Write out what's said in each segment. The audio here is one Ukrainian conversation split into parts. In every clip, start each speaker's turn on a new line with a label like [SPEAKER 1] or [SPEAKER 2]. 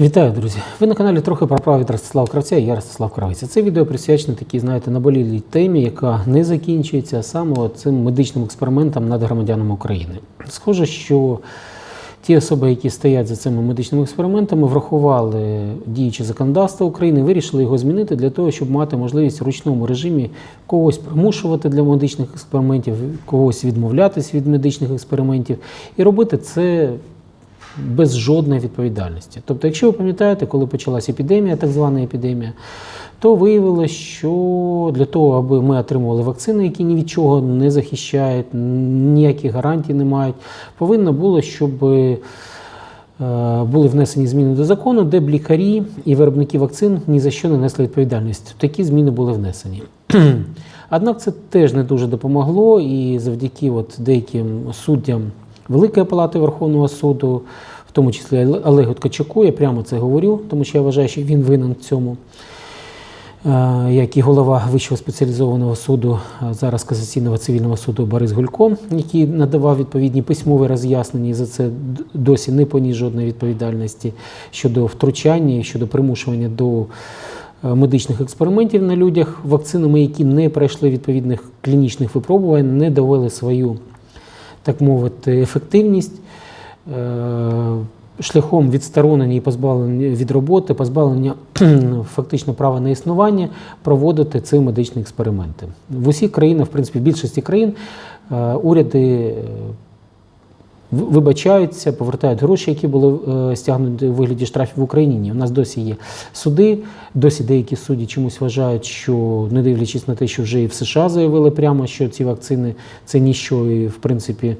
[SPEAKER 1] Вітаю, друзі! Ви на каналі трохи про право від Ростислава Кравця і я Ростислав Кравець. Це відео присвячено такій, знаєте, наболілій темі, яка не закінчується саме цим медичним експериментом над громадянами України. Схоже, що ті особи, які стоять за цими медичними експериментами, врахували діюче законодавство України, вирішили його змінити для того, щоб мати можливість в ручному режимі когось примушувати для медичних експериментів, когось відмовлятись від медичних експериментів і робити це без жодної відповідальності. Тобто, якщо ви пам'ятаєте, коли почалася епідемія, так звана епідемія, то виявилося, що для того, аби ми отримували вакцини, які ні від чого не захищають, ніяких гарантій не мають, повинно було, щоб е, були внесені зміни до закону, де б лікарі і виробники вакцин ні за що не несли відповідальність. Такі зміни були внесені. Однак це теж не дуже допомогло, і завдяки от деяким суддям Великої палати Верховного суду, в тому числі Олегу Ткачуку, я прямо це говорю, тому що я вважаю, що він винен в цьому. Е, Як і голова Вищого спеціалізованого суду, зараз касаційного цивільного суду Борис Гулько, який надавав відповідні письмові роз'яснення, і за це досі не поніс жодної відповідальності щодо втручання, щодо примушування до е, медичних експериментів на людях вакцинами, які не пройшли відповідних клінічних випробувань, не довели свою так мовити, ефективність е, шляхом відсторонення і позбавлення від роботи, позбавлення фактично права на існування, проводити ці медичні експерименти. В усіх країнах, в принципі, в більшості країн е, уряди е, вибачаються, повертають гроші, які були е, стягнуті у вигляді штрафів в Україні. Ні, У нас досі є суди, досі деякі судді чомусь вважають, що не дивлячись на те, що вже і в США заявили прямо, що ці вакцини це ніщо, і в принципі.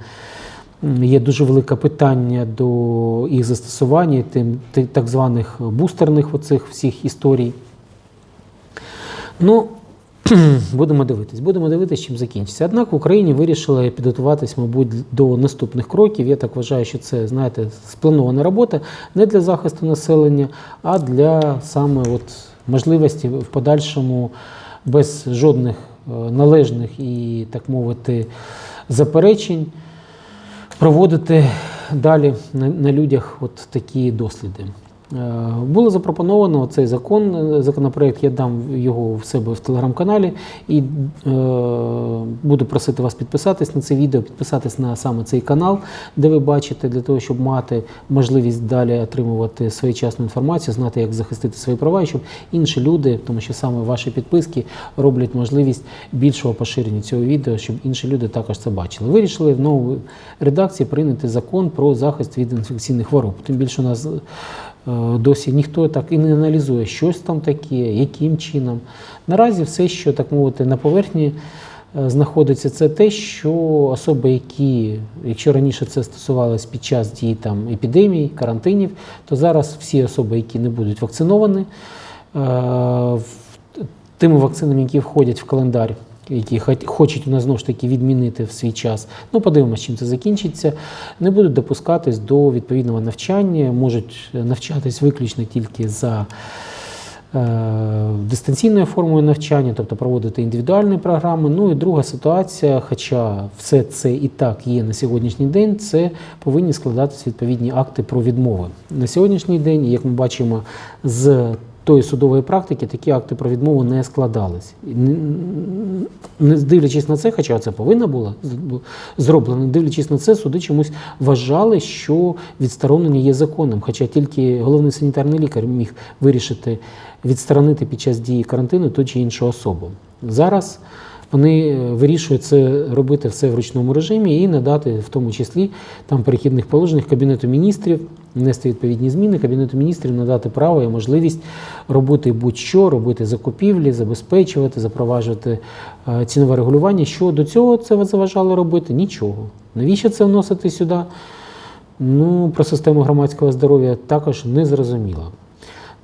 [SPEAKER 1] Є дуже велике питання до їх застосування, тим ти- так званих бустерних оцих всіх історій. Ну, будемо дивитись, будемо дивитись, чим закінчиться. Однак в Україні вирішили підготуватись, мабуть, до наступних кроків. Я так вважаю, що це, знаєте, спланована робота не для захисту населення, а для саме от можливості в подальшому без жодних е, належних і, так мовити, заперечень проводити далі на, людях от такі досліди. Е, Було запропоновано цей закон, е, законопроект, я дам його в себе в телеграм-каналі і е, буду просити вас підписатись на це відео, підписатись на саме цей канал, де ви бачите, для того, щоб мати можливість далі отримувати своєчасну інформацію, знати, як захистити свої права, і щоб інші люди, тому що саме ваші підписки роблять можливість більшого поширення цього відео, щоб інші люди також це бачили. Вирішили в новій редакції прийняти закон про захист від інфекційних хвороб. Тим більше у нас досі ніхто так і не аналізує, щось там таке, яким чином. Наразі все, що так мовити, на поверхні е, знаходиться, це те, що особи, які, якщо раніше це стосувалось під час дії там епідемій, карантинів, то зараз всі особи, які не будуть вакциновані, е, тими вакцинами, які входять в календар. Які хочуть у нас знову ж таки відмінити в свій час. Ну, подивимося, чим це закінчиться. Не будуть допускатись до відповідного навчання, можуть навчатись виключно тільки за е, дистанційною формою навчання, тобто проводити індивідуальні програми. Ну і друга ситуація, хоча все це і так є на сьогоднішній день, це повинні складатися відповідні акти про відмови. На сьогоднішній день, як ми бачимо з тої судової практики, такі акти про відмову не складались. Не- дивлячись на це, хоча це повинно було зроблена, дивлячись на це, суди чомусь вважали, що відсторонення є законом. Хоча тільки головний санітарний лікар міг вирішити відсторонити під час дії карантину ту чи іншу особу. Зараз вони е, вирішують це робити все в ручному режимі і надати, в тому числі там перехідних положеннях Кабінету міністрів, внести відповідні зміни, Кабінету міністрів надати право і можливість робити будь-що, робити закупівлі, забезпечувати, запроваджувати е, цінове регулювання. Що до цього це заважало робити? Нічого. Навіщо це вносити сюди? Ну, про систему громадського здоров'я також не зрозуміло.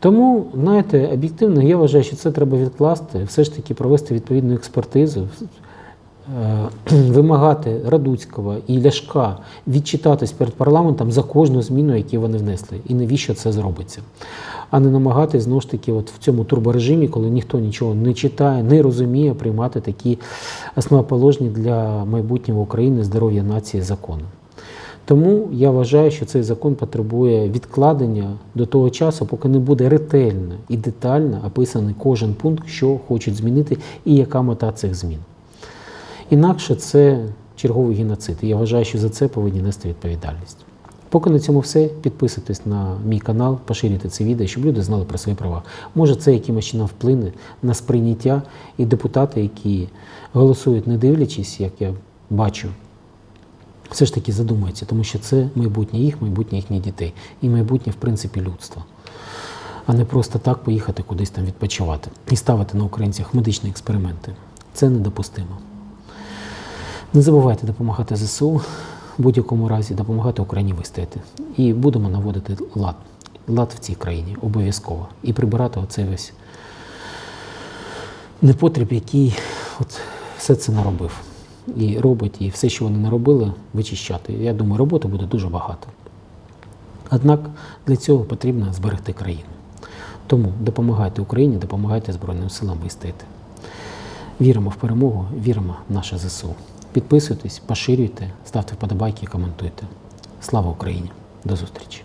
[SPEAKER 1] Тому, знаєте, об'єктивно, я вважаю, що це треба відкласти, все ж таки провести відповідну експертизу, е, вимагати Радуцького і Ляшка відчитатись перед парламентом за кожну зміну, яку вони внесли, і навіщо це зробиться. А не намагатись знову ж таки, от в цьому турборежимі, коли ніхто нічого не читає, не розуміє, приймати такі основоположні для майбутнього України здоров'я нації закони. Тому я вважаю, що цей закон потребує відкладення до того часу, поки не буде ретельно і детально описаний кожен пункт, що хочуть змінити і яка мета цих змін. Інакше це черговий геноцид. І я вважаю, що за це повинні нести відповідальність. Поки на цьому все. Підписуйтесь на мій канал, поширюйте це відео, щоб люди знали про свої права. Може, це якимось чином вплине на сприйняття і депутати, які голосують, не дивлячись, як я бачу, все ж таки задумаються, тому що це майбутнє їх, майбутнє їхніх дітей і майбутнє, в принципі, людства. А не просто так поїхати кудись там відпочивати і ставити на українцях медичні експерименти. Це недопустимо. Не забувайте допомагати ЗСУ в будь-якому разі, допомагати Україні вистояти. І будемо наводити лад. Лад в цій країні обов'язково. І прибирати оцей весь непотріб, який от все це наробив. І робить, і все, що вони наробили, вичищати. Я думаю, роботи буде дуже багато. Однак для цього потрібно зберегти країну. Тому допомагайте Україні, допомагайте Збройним силам вистояти. Віримо в перемогу, віримо в наше ЗСУ. Підписуйтесь, поширюйте, ставте вподобайки коментуйте. Слава Україні! До зустрічі!